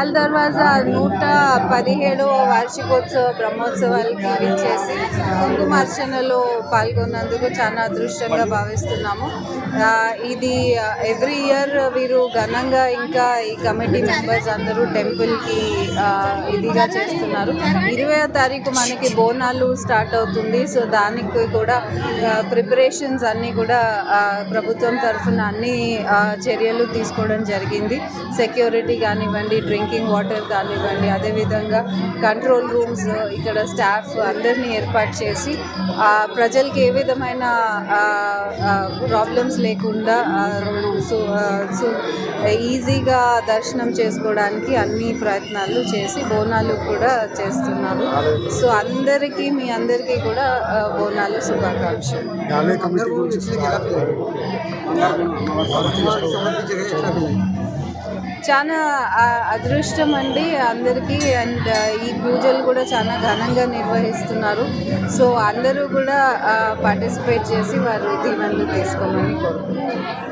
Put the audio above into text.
లాల్ దర్వాజా నూట పదిహేడవ వార్షికోత్సవ బ్రహ్మోత్సవాలకి విచ్చేసి కుంకుమార్చనలో పాల్గొన్నందుకు చాలా అదృష్టంగా భావిస్తున్నాము. ఇది ఎవ్రీ ఇయర్ వీరు ఘనంగా ఇంకా ఈ కమిటీ మెంబర్స్ అందరూ టెంపుల్కి ఇదిగా చేస్తున్నారు. ఇరవై తారీఖు మనకి బోనాలు స్టార్ట్ అవుతుంది. సో దానికి కూడా ప్రిపరేషన్స్ అన్నీ కూడా ప్రభుత్వం తరఫున అన్ని చర్యలు తీసుకోవడం జరిగింది. సెక్యూరిటీ కానివ్వండి డ్రింకింగ్ వాటర్ కానివ్వండి అదేవిధంగా కంట్రోల్ రూమ్స్ ఇక్కడ స్టాఫ్ అందరినీ ఏర్పాటు చేసి ఆ, ప్రజలకి ఏ విధమైన ప్రాబ్లమ్స్ లేకుండా ఈజీగా దర్శనం చేసుకోవడానికి అన్ని ప్రయత్నాలు చేసి బోనాలు కూడా చేస్తున్నారు. సో అందరికీ మీ అందరికీ కూడా బోనాలు శుభాకాంక్షలు. ఆలయ కమిటీ గురించి చాలా అదృష్టం అండి అందరికీ. అండ్ ఈ పూజలు కూడా చాలా ఘనంగా నిర్వహిస్తున్నారు. సో అందరూ కూడా పార్టిసిపేట్ చేసి వారు దీవెనలు తీసుకోమని కోరుకుంటున్నారు